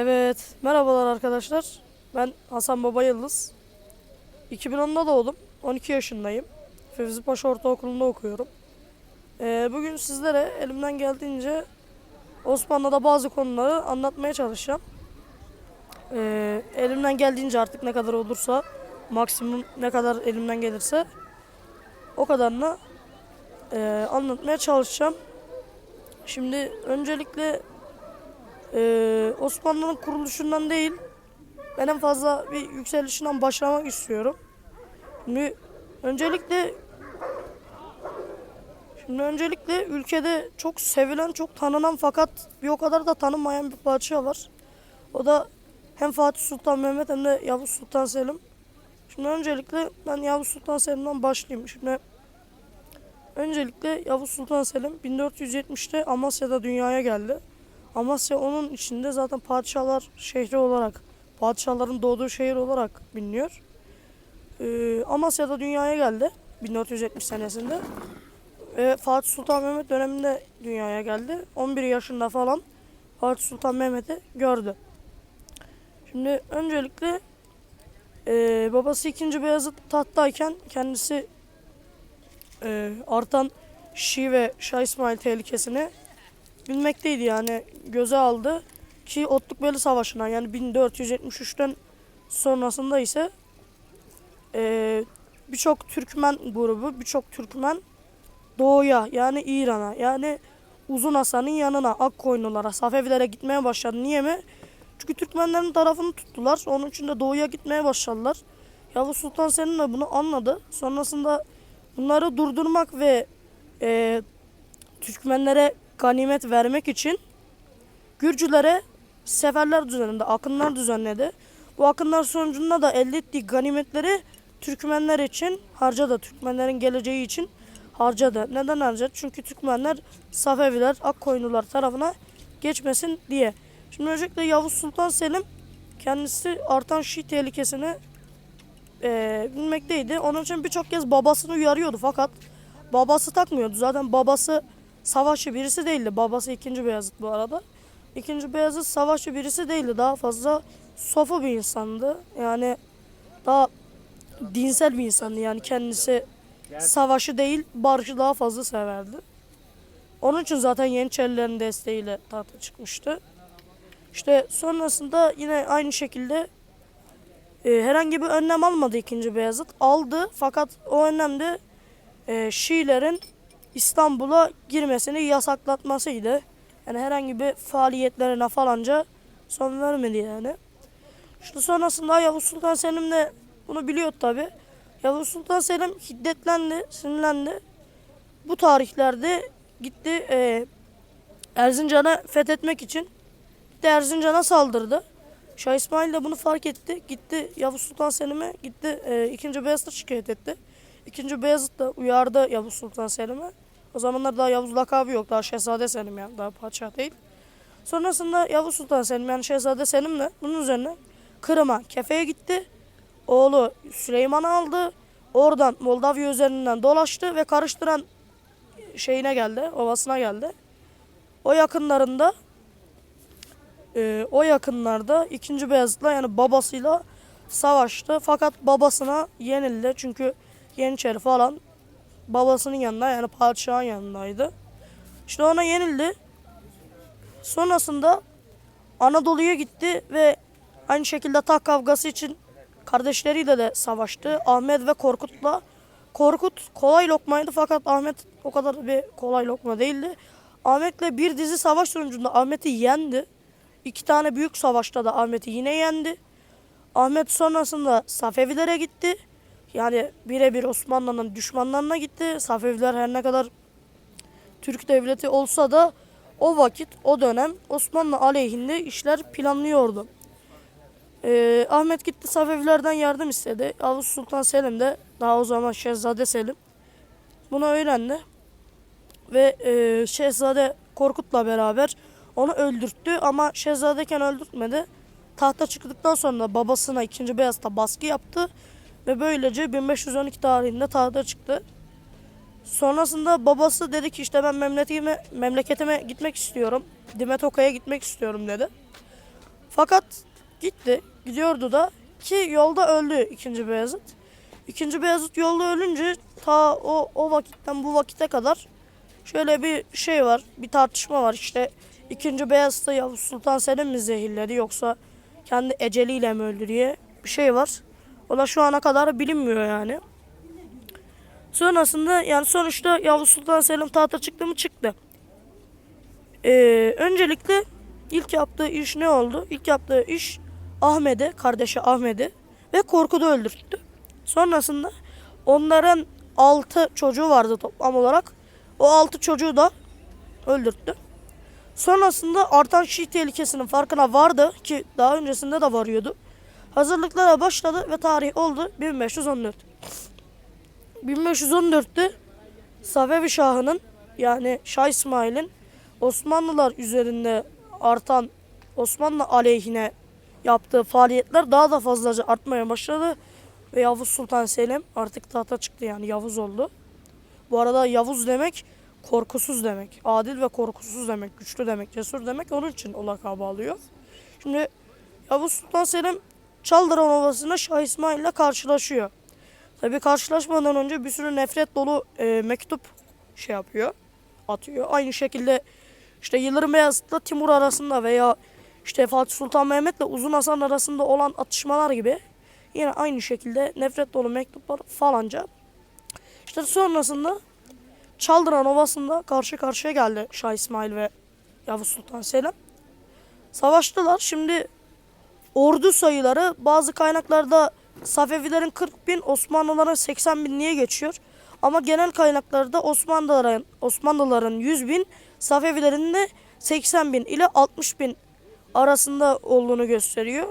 Evet, merhabalar arkadaşlar. Ben Hasan Baba Yıldız. 2010'da doğdum. 12 yaşındayım. Fevzi Paşa Ortaokulu'nda okuyorum. Ee, bugün sizlere elimden geldiğince Osmanlı'da bazı konuları anlatmaya çalışacağım. Ee, elimden geldiğince artık ne kadar olursa, maksimum ne kadar elimden gelirse o kadarını e, anlatmaya çalışacağım. Şimdi öncelikle ee, Osmanlı'nın kuruluşundan değil, ben en fazla bir yükselişinden başlamak istiyorum. Şimdi öncelikle Şimdi öncelikle ülkede çok sevilen, çok tanınan fakat bir o kadar da tanınmayan bir padişah var. O da hem Fatih Sultan Mehmet hem de Yavuz Sultan Selim. Şimdi öncelikle ben Yavuz Sultan Selim'den başlayayım. Şimdi öncelikle Yavuz Sultan Selim 1470'te Amasya'da dünyaya geldi. Amasya onun içinde zaten padişahlar şehri olarak, padişahların doğduğu şehir olarak biliniyor. Ee, Amasya'da dünyaya geldi 1470 senesinde. Ve Fatih Sultan Mehmet döneminde dünyaya geldi. 11 yaşında falan Fatih Sultan Mehmet'i gördü. Şimdi öncelikle e, babası 2. Beyazıt tahttayken kendisi e, artan Şii ve Şah İsmail tehlikesini bilmekteydi yani göze aldı ki Otlukbeli Savaşı'na yani 1473'ten sonrasında ise eee, birçok Türkmen grubu, birçok Türkmen doğuya yani İran'a yani Uzun Hasan'ın yanına Akkoyunlulara, Safevilere gitmeye başladı. Niye mi? Çünkü Türkmenlerin tarafını tuttular. Onun için de doğuya gitmeye başladılar. Yavuz Sultan Selim de bunu anladı. Sonrasında bunları durdurmak ve eee Türkmenlere ganimet vermek için Gürcülere seferler düzenledi, akınlar düzenledi. Bu akınlar sonucunda da elde ettiği ganimetleri Türkmenler için harcadı. Türkmenlerin geleceği için harcadı. Neden harcadı? Çünkü Türkmenler Safeviler, Akkoyunlular tarafına geçmesin diye. Şimdi öncelikle Yavuz Sultan Selim kendisi artan Şii tehlikesini eee, bilmekteydi. Onun için birçok kez babasını uyarıyordu fakat babası takmıyordu. Zaten babası savaşçı birisi değildi. Babası 2. Beyazıt bu arada. 2. Beyazıt savaşçı birisi değildi. Daha fazla sofu bir insandı. Yani daha dinsel bir insandı. Yani kendisi savaşı değil barışı daha fazla severdi. Onun için zaten Yeniçerilerin desteğiyle tahta çıkmıştı. İşte sonrasında yine aynı şekilde e, herhangi bir önlem almadı 2. Beyazıt. Aldı fakat o önlemde e, Şiilerin İstanbul'a girmesini yasaklatmasıydı. Yani herhangi bir faaliyetlerine falanca son vermedi yani. İşte sonrasında Yavuz Sultan Selim de bunu biliyor tabi. Yavuz Sultan Selim hiddetlendi, sinirlendi. Bu tarihlerde gitti e, Erzincan'a fethetmek için gitti Erzincan'a saldırdı. Şah İsmail de bunu fark etti. Gitti Yavuz Sultan Selim'e gitti e, 2. Beyazıt'a şikayet etti. İkinci Beyazıt da uyardı Yavuz Sultan Selim'e. O zamanlar daha Yavuz lakabı yok. Daha Şehzade Selim yani. Daha padişah değil. Sonrasında Yavuz Sultan Selim yani Şehzade Selim de bunun üzerine Kırım'a, Kefe'ye gitti. Oğlu Süleyman'ı aldı. Oradan Moldavya üzerinden dolaştı ve karıştıran şeyine geldi, ovasına geldi. O yakınlarında e, o yakınlarda 2. Beyazıt'la yani babasıyla savaştı. Fakat babasına yenildi. Çünkü Yeniçeri falan babasının yanında yani padişahın yanındaydı. İşte ona yenildi. Sonrasında Anadolu'ya gitti ve aynı şekilde taht kavgası için kardeşleriyle de savaştı. Ahmet ve Korkut'la. Korkut kolay lokmaydı fakat Ahmet o kadar bir kolay lokma değildi. Ahmet'le bir dizi savaş sonucunda Ahmet'i yendi. İki tane büyük savaşta da Ahmet'i yine yendi. Ahmet sonrasında Safevilere gitti. Yani birebir Osmanlı'nın düşmanlarına gitti. Safeviler her ne kadar Türk devleti olsa da o vakit, o dönem Osmanlı aleyhinde işler planlıyordu. Ee, Ahmet gitti Safevilerden yardım istedi. Yavuz Sultan Selim de daha o zaman Şehzade Selim bunu öğrendi. Ve e, Şehzade Korkut'la beraber onu öldürttü ama Şehzadeyken öldürtmedi. Tahta çıktıktan sonra babasına 2. Beyazıt'a baskı yaptı ve böylece 1512 tarihinde tahta çıktı. Sonrasında babası dedi ki işte ben memleketime, memleketime gitmek istiyorum. Dimetoka'ya gitmek istiyorum dedi. Fakat gitti. Gidiyordu da ki yolda öldü ikinci Beyazıt. İkinci Beyazıt yolda ölünce ta o, o vakitten bu vakite kadar şöyle bir şey var. Bir tartışma var işte. ikinci Beyazıt'ı Yavuz Sultan Selim mi zehirledi yoksa kendi eceliyle mi öldü diye bir şey var. Da şu ana kadar bilinmiyor yani. Sonrasında yani sonuçta Yavuz Sultan Selim tahta çıktı mı çıktı. Ee, öncelikle ilk yaptığı iş ne oldu? İlk yaptığı iş Ahmet'i, kardeşi Ahmet'i ve Korkut'u öldürttü. Sonrasında onların altı çocuğu vardı toplam olarak. O altı çocuğu da öldürttü. Sonrasında artan Şii tehlikesinin farkına vardı ki daha öncesinde de varıyordu. Hazırlıklara başladı ve tarih oldu 1514. 1514'te Safevi Şahı'nın yani Şah İsmail'in Osmanlılar üzerinde artan Osmanlı aleyhine yaptığı faaliyetler daha da fazlaca artmaya başladı. Ve Yavuz Sultan Selim artık tahta çıktı yani Yavuz oldu. Bu arada Yavuz demek korkusuz demek. Adil ve korkusuz demek. Güçlü demek. Cesur demek. Onun için o lakabı alıyor. Şimdi Yavuz Sultan Selim Çaldıran Ovası'nda Şah İsmail ile karşılaşıyor. Tabii karşılaşmadan önce bir sürü nefret dolu e, mektup şey yapıyor. Atıyor. Aynı şekilde işte Yıldırım Beyazıt'la Timur arasında veya işte Fatih Sultan Mehmet'le Uzun Hasan arasında olan atışmalar gibi yine aynı şekilde nefret dolu mektuplar falanca. İşte sonrasında Çaldıran Ovası'nda karşı karşıya geldi Şah İsmail ve Yavuz Sultan Selim. Savaştılar. Şimdi ordu sayıları bazı kaynaklarda Safevilerin 40 bin, Osmanlıların 80 bin niye geçiyor? Ama genel kaynaklarda Osmanlıların, Osmanlıların 100 bin, Safevilerin de 80 bin ile 60 bin arasında olduğunu gösteriyor.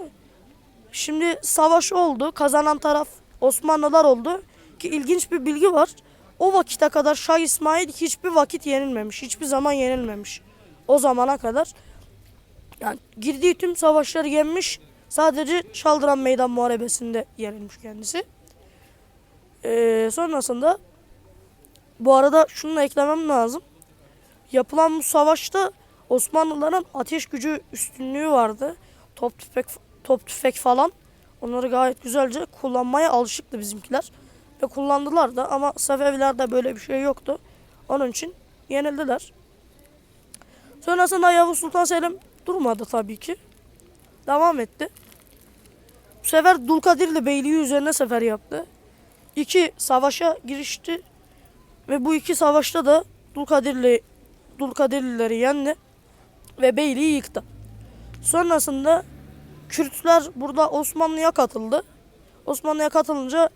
Şimdi savaş oldu. Kazanan taraf Osmanlılar oldu. Ki ilginç bir bilgi var. O vakite kadar Şah İsmail hiçbir vakit yenilmemiş. Hiçbir zaman yenilmemiş. O zamana kadar. Yani girdiği tüm savaşları yenmiş. Sadece Çaldıran Meydan Muharebesi'nde yenilmiş kendisi. Ee, sonrasında bu arada şunu da eklemem lazım. Yapılan bu savaşta Osmanlıların ateş gücü üstünlüğü vardı. Top tüfek top tüfek falan. Onları gayet güzelce kullanmaya alışıktı bizimkiler. Ve kullandılar da ama Safevilerde böyle bir şey yoktu. Onun için yenildiler. Sonrasında Yavuz Sultan Selim durmadı tabii ki. Devam etti. Bu sefer Dulkadirli Beyliği üzerine sefer yaptı. İki savaşa girişti. Ve bu iki savaşta da Dulkadirli Dulkadirlileri yendi ve beyliği yıktı. Sonrasında Kürtler burada Osmanlı'ya katıldı. Osmanlı'ya katılınca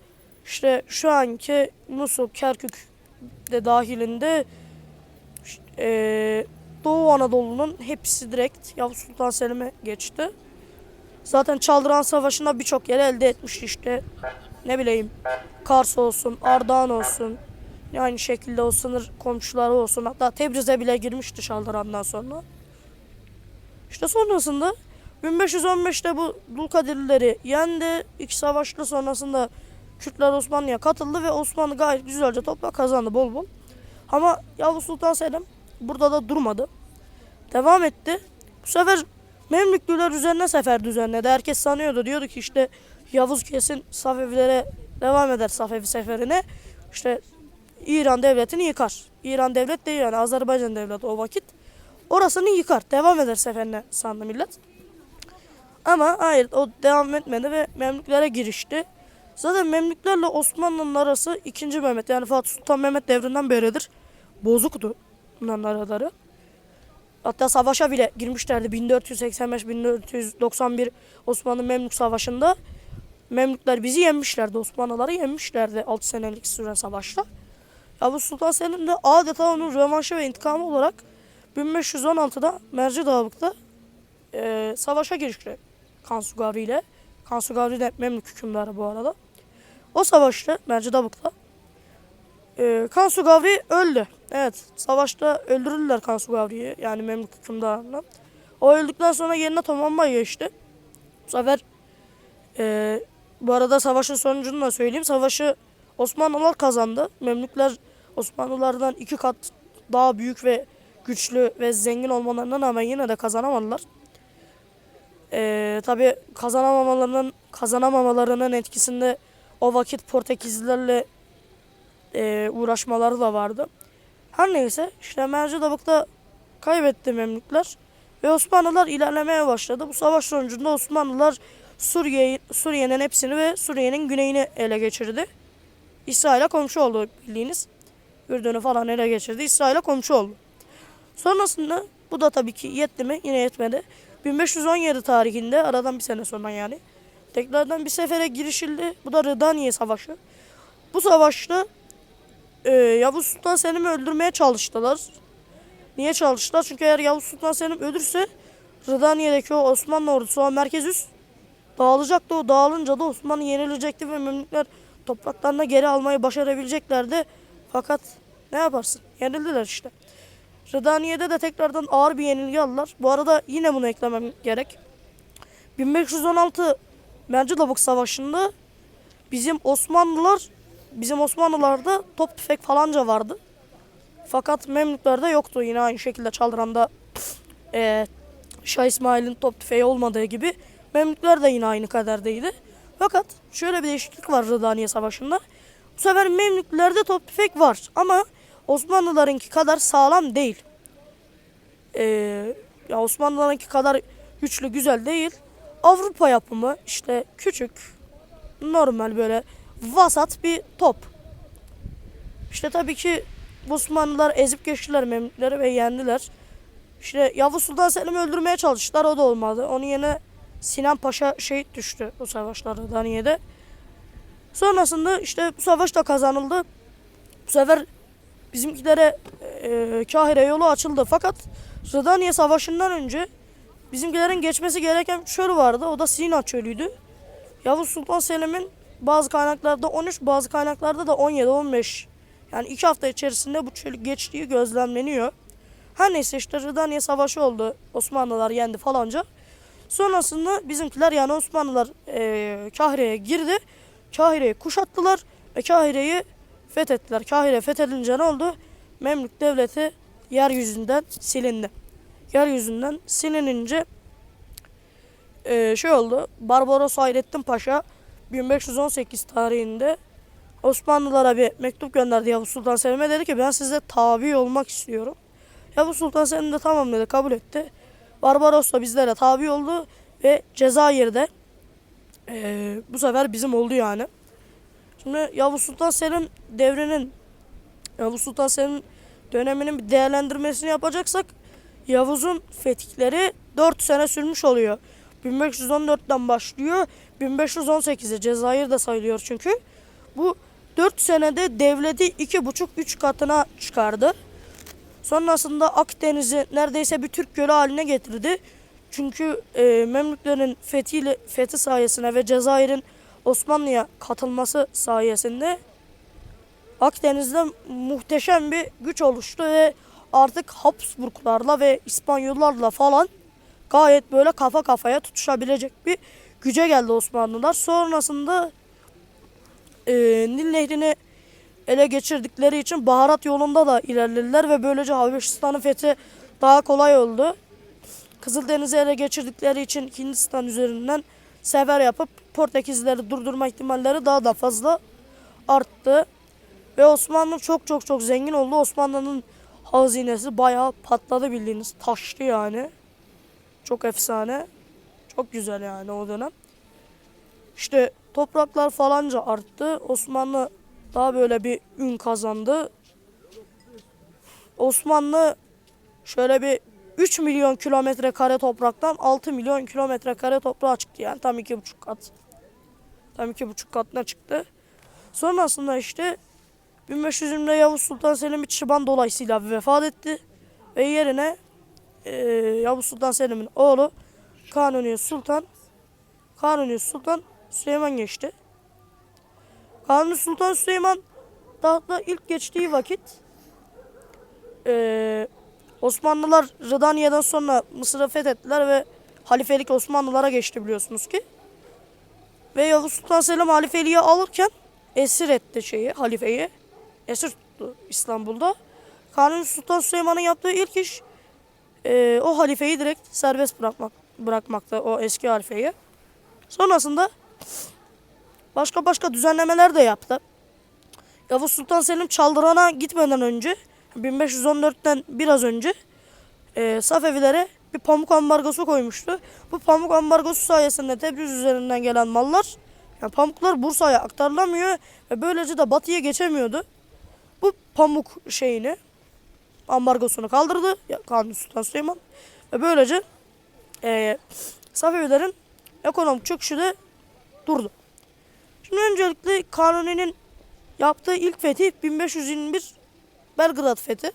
işte şu anki Musul, Kerkük de dahilinde işte, eee, Doğu Anadolu'nun hepsi direkt Yavuz Sultan Selim'e geçti. Zaten Çaldıran Savaşı'nda birçok yere elde etmişti işte. Ne bileyim Kars olsun, Ardahan olsun. Aynı şekilde o sınır komşuları olsun. Hatta Tebriz'e bile girmişti Çaldıran'dan sonra. İşte sonrasında 1515'te bu Dulkadirlileri yendi. İki savaşlı sonrasında Kürtler Osmanlı'ya katıldı ve Osmanlı gayet güzelce toprak kazandı bol bol. Ama Yavuz Sultan Selim burada da durmadı. Devam etti. Bu sefer Memlüklüler üzerine sefer düzenledi. Herkes sanıyordu. Diyordu ki işte Yavuz kesin Safevilere devam eder Safevi seferine. İşte İran devletini yıkar. İran devlet değil yani Azerbaycan devleti o vakit. Orasını yıkar. Devam eder seferine sandı millet. Ama hayır o devam etmedi ve Memlüklere girişti. Zaten Memlüklerle Osmanlı'nın arası 2. Mehmet yani Fatih Sultan Mehmet devrinden beridir. Bozuktu bunların araları. Hatta savaşa bile girmişlerdi 1485-1491 Osmanlı Memlük Savaşı'nda. Memlükler bizi yenmişlerdi. Osmanlıları yenmişlerdi 6 senelik süren savaşta. Yavuz Sultan Selim de adeta onun rövanşı ve intikamı olarak 1516'da Merci Dağlık'ta e, savaşa girişti Kansu Gavri ile. Kansu Gavri de Memlük hükümdarı bu arada. O savaşta Merci Dağlık'ta e, Kansu Gavri öldü. Evet savaşta öldürüldüler Kansu Gavri'yi yani Memlük hükümdarını. O öldükten sonra yerine Tomanbay geçti. Bu sefer e, bu arada savaşın sonucunu da söyleyeyim. Savaşı Osmanlılar kazandı. Memlükler Osmanlılardan iki kat daha büyük ve güçlü ve zengin olmalarına rağmen yine de kazanamadılar. Ee, Ee, tabii kazanamamalarının kazanamamalarının etkisinde o vakit Portekizlilerle e, uğraşmaları da vardı. Her neyse işte Mercidabık'ta kaybetti Memlükler ve Osmanlılar ilerlemeye başladı. Bu savaş sonucunda Osmanlılar Suriye Suriye'nin hepsini ve Suriye'nin güneyini ele geçirdi. İsrail'e komşu oldu bildiğiniz. Ürdün'ü falan ele geçirdi. İsrail'e komşu oldu. Sonrasında bu da tabii ki yetti mi? Yine yetmedi. 1517 tarihinde aradan bir sene sonra yani tekrardan bir sefere girişildi. Bu da Rıdaniye Savaşı. Bu savaşta e, Yavuz Sultan Selim'i öldürmeye çalıştılar. Niye çalıştılar? Çünkü eğer Yavuz Sultan Selim ölürse Rıdaniye'deki o Osmanlı ordusu o merkez üs dağılacaktı. O dağılınca da Osmanlı yenilecekti ve Memlükler topraklarına geri almayı başarabileceklerdi. Fakat ne yaparsın? Yenildiler işte. Rıdaniye'de de tekrardan ağır bir yenilgi aldılar. Bu arada yine bunu eklemem gerek. 1516 Mercidabık Savaşı'nda bizim Osmanlılar bizim Osmanlılarda top tüfek falanca vardı. Fakat Memlüklerde yoktu. Yine aynı şekilde Çaldıran'da eee Şah İsmail'in top tüfeği olmadığı gibi Memlükler de yine aynı kaderdeydi. Fakat şöyle bir değişiklik var Rıdaniye Savaşı'nda. Bu sefer Memlüklerde top tüfek var ama Osmanlılarınki kadar sağlam değil. Ee, ya Osmanlılarınki kadar güçlü güzel değil. Avrupa yapımı işte küçük normal böyle vasat bir top. İşte tabii ki Osmanlılar ezip geçtiler Memlükleri ve yendiler. İşte Yavuz Sultan Selim'i öldürmeye çalıştılar o da olmadı. Onun yerine Sinan Paşa şehit düştü bu savaşlarda Daniye'de. Sonrasında işte bu savaş da kazanıldı. Bu sefer bizimkilere e, Kahire yolu açıldı. Fakat Rıdaniye Savaşı'ndan önce bizimkilerin geçmesi gereken bir çöl vardı. O da Sina Çölü'ydü. Yavuz Sultan Selim'in bazı kaynaklarda 13, bazı kaynaklarda da 17-15 yani iki hafta içerisinde bu çölü geçtiği gözlemleniyor. Her neyse işte Rıdaniye Savaşı oldu. Osmanlılar yendi falanca. Sonrasında bizimkiler yani Osmanlılar e, Kahire'ye girdi. Kahire'yi kuşattılar ve Kahire'yi fethettiler. Kahire fethedince ne oldu? Memlük devleti yeryüzünden silindi. Yeryüzünden silinince e, şey oldu. Barbaros Hayrettin Paşa 1518 tarihinde Osmanlılara bir mektup gönderdi Yavuz Sultan Selim'e dedi ki ben size tabi olmak istiyorum. Yavuz Sultan Selim de tamam dedi kabul etti. Barbaros da bizlere tabi oldu ve Cezayir'de e, bu sefer bizim oldu yani. Şimdi Yavuz Sultan Selim devrinin Yavuz Sultan Selim döneminin bir değerlendirmesini yapacaksak Yavuz'un fetihleri 4 sene sürmüş oluyor. 1514'ten başlıyor. 1518'e Cezayir de sayılıyor çünkü. Bu 4 senede devleti 2,5-3 katına çıkardı. Sonrasında Akdeniz'i neredeyse bir Türk gölü haline getirdi. Çünkü e, Memlüklerin fethiyle, fethi sayesinde ve Cezayir'in Osmanlı'ya katılması sayesinde Akdeniz'de muhteşem bir güç oluştu ve artık Habsburglarla ve İspanyollarla falan gayet böyle kafa kafaya tutuşabilecek bir güce geldi Osmanlılar. Sonrasında e, Nil Nehri'ni ele geçirdikleri için baharat yolunda da ilerlediler ve böylece Habeşistan'ın fethi daha kolay oldu. Kızıldeniz'i ele geçirdikleri için Hindistan üzerinden sefer yapıp Portekizlileri durdurma ihtimalleri daha da fazla arttı. Ve Osmanlı çok çok çok zengin oldu. Osmanlı'nın hazinesi bayağı patladı bildiğiniz. Taştı yani. Çok efsane. Çok güzel yani o dönem. İşte topraklar falanca arttı. Osmanlı daha böyle bir ün kazandı. Osmanlı şöyle bir 3 milyon kilometre kare topraktan 6 milyon kilometre kare toprağa çıktı yani tam iki buçuk kat. Tam iki buçuk katına çıktı. Sonrasında işte 1520'de Yavuz Sultan Selim bir çıban dolayısıyla vefat etti. Ve yerine e, Yavuz Sultan Selim'in oğlu Kanuni Sultan Kanuni Sultan Süleyman geçti. Kanuni Sultan Süleyman tahta ilk geçtiği vakit e, Osmanlılar Rıdaniye'den sonra Mısır'ı fethettiler ve halifelik Osmanlılara geçti biliyorsunuz ki. Ve Yavuz Sultan Selim halifeliği alırken esir etti şeyi, halifeyi. Esir tuttu İstanbul'da. Kanuni Sultan Süleyman'ın yaptığı ilk iş e, o halifeyi direkt serbest bırakmak bırakmakta o eski halifeyi. Sonrasında başka başka düzenlemeler de yaptı. Yavuz Sultan Selim Çaldıran'a gitmeden önce 1514'ten biraz önce e, Safevilere bir pamuk ambargosu koymuştu. Bu pamuk ambargosu sayesinde Tebriz üzerinden gelen mallar yani pamuklar Bursa'ya aktarılamıyor ve böylece de batıya geçemiyordu. Bu pamuk şeyini ambargosunu kaldırdı Kanuni Sultan Süleyman ve böylece e, Safevilerin ekonomik çöküşü de durdu. Şimdi öncelikle Kanuni'nin yaptığı ilk fethi 1521 Belgrad fethi.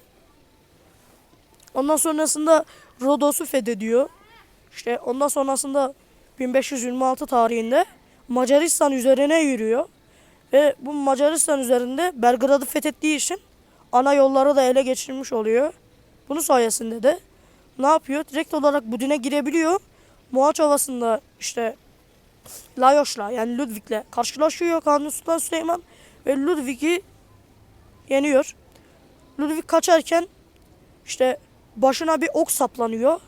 Ondan sonrasında Rodos'u fethediyor. İşte ondan sonrasında 1526 tarihinde Macaristan üzerine yürüyor. Ve bu Macaristan üzerinde Belgrad'ı fethettiği için ana yolları da ele geçirmiş oluyor. Bunun sayesinde de ne yapıyor? Direkt olarak Budin'e girebiliyor. Moğaç Ovası'nda işte Layoş'la yani Ludwig'le karşılaşıyor Kanuni Sultan Süleyman ve Ludwig'i yeniyor. Ludwig kaçarken işte başına bir ok saplanıyor.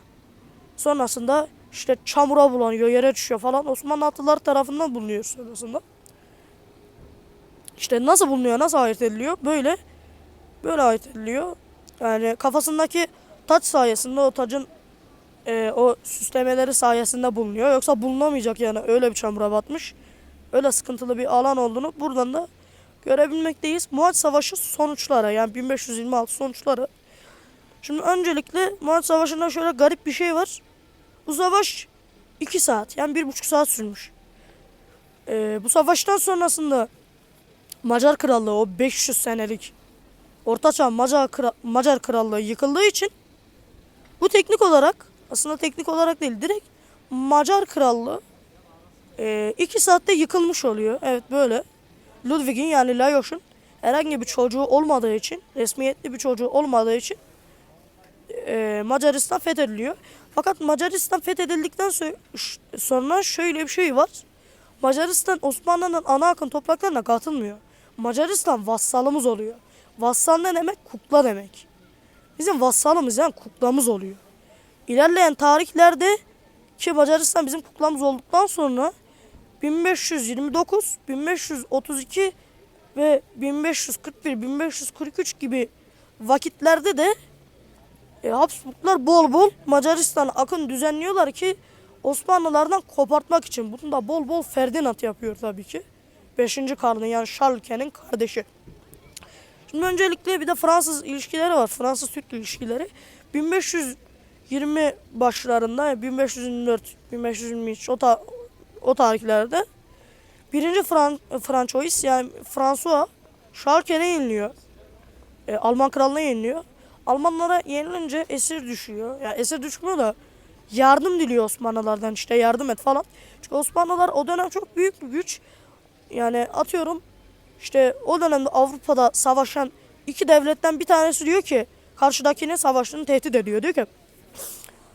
Sonrasında işte çamura bulanıyor, yere düşüyor falan. Osmanlı atlıları tarafından bulunuyor sonrasında. İşte nasıl bulunuyor, nasıl ayırt ediliyor? Böyle, böyle ayırt ediliyor. Yani kafasındaki taç sayesinde o tacın e, o süslemeleri sayesinde bulunuyor. Yoksa bulunamayacak yani öyle bir çamura batmış. Öyle sıkıntılı bir alan olduğunu buradan da görebilmekteyiz. Muhat Savaşı sonuçları yani 1526 sonuçları. Şimdi öncelikle Muhat Savaşı'nda şöyle garip bir şey var. Bu savaş 2 saat yani 1,5 saat sürmüş. Ee, bu savaştan sonrasında Macar Krallığı o 500 senelik Ortaçağ Macar, Kra- Macar Krallığı yıkıldığı için bu teknik olarak aslında teknik olarak değil direkt Macar Krallığı 2 saatte yıkılmış oluyor. Evet böyle. Ludwig'in yani Lajos'un herhangi bir çocuğu olmadığı için, resmiyetli bir çocuğu olmadığı için e, Macaristan fethediliyor. Fakat Macaristan fethedildikten sonra şöyle bir şey var. Macaristan Osmanlı'nın ana akın topraklarına katılmıyor. Macaristan vassalımız oluyor. Vassal ne demek? Kukla demek. Bizim vassalımız yani kuklamız oluyor. İlerleyen tarihlerde ki Macaristan bizim kuklamız olduktan sonra 1529, 1532 ve 1541, 1543 gibi vakitlerde de e, Habsburglar bol bol Macaristan akın düzenliyorlar ki Osmanlılardan kopartmak için. Bunu da bol bol Ferdinand yapıyor tabii ki. 5. Karlı yani Charles'in kardeşi. Şimdi öncelikle bir de Fransız ilişkileri var. Fransız-Türk ilişkileri. 1520 başlarında 1524, 1523 o, ta, o tarihlerde birinci Fran Francois yani François Charles'e yeniliyor. E, Alman kralına yeniliyor. Almanlara yenilince esir düşüyor. Ya esir düşmüyor da yardım diliyor Osmanlılardan işte yardım et falan. Çünkü Osmanlılar o dönem çok büyük bir güç. Yani atıyorum işte o dönemde Avrupa'da savaşan iki devletten bir tanesi diyor ki karşıdakine savaşını tehdit ediyor. Diyor ki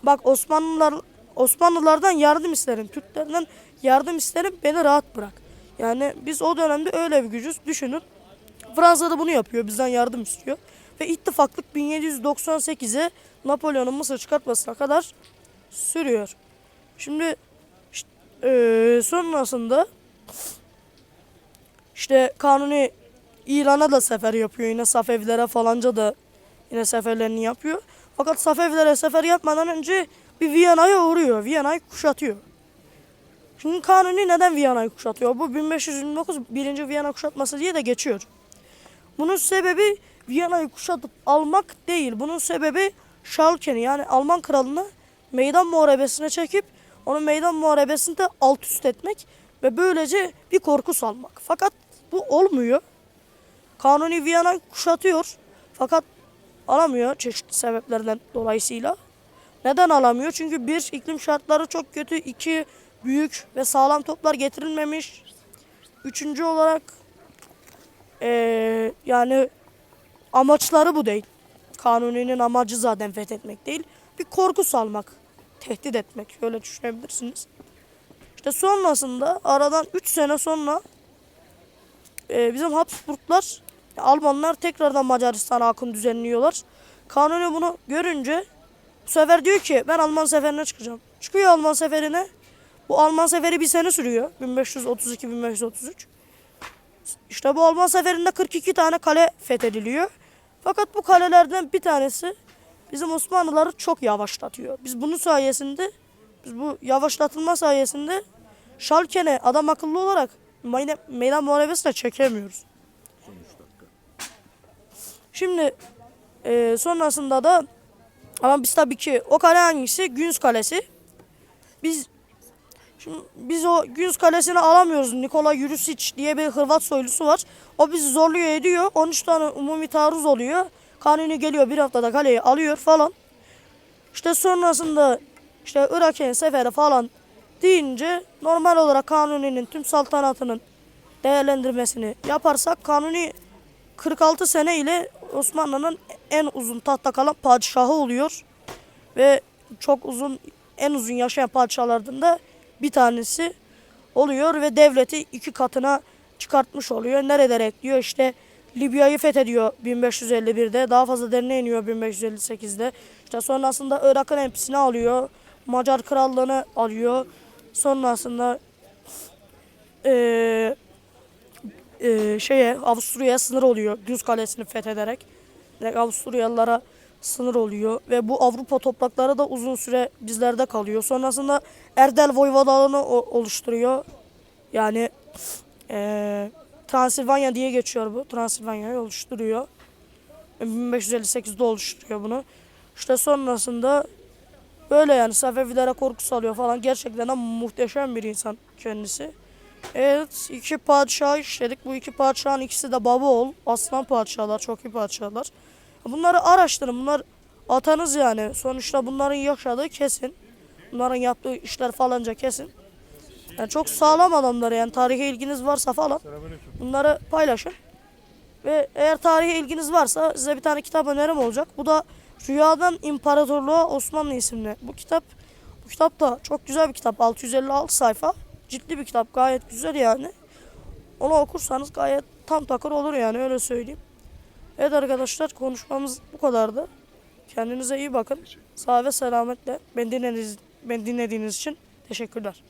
bak Osmanlılar Osmanlılardan yardım isterim. Türklerden yardım isterim. Beni rahat bırak. Yani biz o dönemde öyle bir gücüz. Düşünün. Fransa da bunu yapıyor. Bizden yardım istiyor. Ve ittifaklık 1798'e Napolyon'un Mısır çıkartmasına kadar sürüyor. Şimdi eee, sonrasında işte Kanuni İran'a da sefer yapıyor. Yine Safevilere falanca da yine seferlerini yapıyor. Fakat Safevilere sefer yapmadan önce bir Viyana'ya uğruyor. Viyana'yı kuşatıyor. Şimdi Kanuni neden Viyana'yı kuşatıyor? Bu 1529 birinci Viyana kuşatması diye de geçiyor. Bunun sebebi Viyana'yı kuşatıp almak değil. Bunun sebebi Schalken'i yani Alman kralını meydan muharebesine çekip onu meydan muharebesinde alt üst etmek ve böylece bir korku salmak. Fakat bu olmuyor. Kanuni Viyana'yı kuşatıyor. Fakat alamıyor çeşitli sebeplerden dolayısıyla. Neden alamıyor? Çünkü bir iklim şartları çok kötü. iki büyük ve sağlam toplar getirilmemiş. Üçüncü olarak eee, yani amaçları bu değil. Kanuni'nin amacı zaten fethetmek değil. Bir korku salmak, tehdit etmek. Öyle düşünebilirsiniz. İşte sonrasında aradan 3 sene sonra e, bizim Habsburglar, Almanlar tekrardan Macaristan'a akın düzenliyorlar. Kanuni bunu görünce bu sefer diyor ki ben Alman seferine çıkacağım. Çıkıyor Alman seferine. Bu Alman seferi bir sene sürüyor. 1532-1533. İşte bu Alman seferinde 42 tane kale fethediliyor. Fakat bu kalelerden bir tanesi bizim Osmanlıları çok yavaşlatıyor. Biz bunun sayesinde, biz bu yavaşlatılma sayesinde Şalken'e adam akıllı olarak meydan, meydan muharebesine çekemiyoruz. Şimdi e, sonrasında da ama biz tabii ki o kale hangisi? Günz Kalesi. Biz şimdi biz o Günz Kalesi'ni alamıyoruz. Nikola Jurisic diye bir Hırvat soylusu var. O bizi zorluyor ediyor. 13 tane umumi taarruz oluyor. Kanuni geliyor bir haftada kaleyi alıyor falan. İşte sonrasında işte Irak'ın seferi falan deyince normal olarak Kanuni'nin tüm saltanatının değerlendirmesini yaparsak Kanuni 46 sene ile Osmanlı'nın en uzun tahtta kalan padişahı oluyor. Ve çok uzun en uzun yaşayan padişahlardan da bir tanesi oluyor ve devleti iki katına çıkartmış oluyor. Nerelere ekliyor? İşte Libya'yı fethediyor 1551'de. Daha fazla derine iniyor 1558'de. İşte sonrasında Irak'ın hepsini alıyor. Macar krallığını alıyor. Sonrasında eee e, şeye Avusturya'ya sınır oluyor. Düz Kalesi'ni fethederek. Direkt Avusturyalılara sınır oluyor ve bu Avrupa toprakları da uzun süre bizlerde kalıyor. Sonrasında Erdel Voyvodalığını oluşturuyor. Yani e, Transilvanya diye geçiyor bu. Transilvanya'yı oluşturuyor. 1558'de oluşturuyor bunu. İşte sonrasında böyle yani Safevilere korku salıyor falan. Gerçekten de muhteşem bir insan kendisi. Evet iki padişah işledik. Bu iki padişahın ikisi de baba oğul. Aslan padişahlar, çok iyi padişahlar. Bunları araştırın. Bunlar atanız yani. Sonuçta bunların yaşadığı kesin. Bunların yaptığı işler falanca kesin. Yani çok sağlam adamlar yani tarihe ilginiz varsa falan bunları paylaşın. Ve eğer tarihe ilginiz varsa size bir tane kitap önerim olacak. Bu da Rüyadan İmparatorluğa Osmanlı isimli. Bu kitap bu kitap da çok güzel bir kitap. 656 sayfa. Ciddi bir kitap. Gayet güzel yani. Onu okursanız gayet tam takır olur yani öyle söyleyeyim. Evet arkadaşlar konuşmamız bu kadardı. Kendinize iyi bakın. Sağ ve selametle. Beni dinlediğiniz, beni dinlediğiniz için teşekkürler.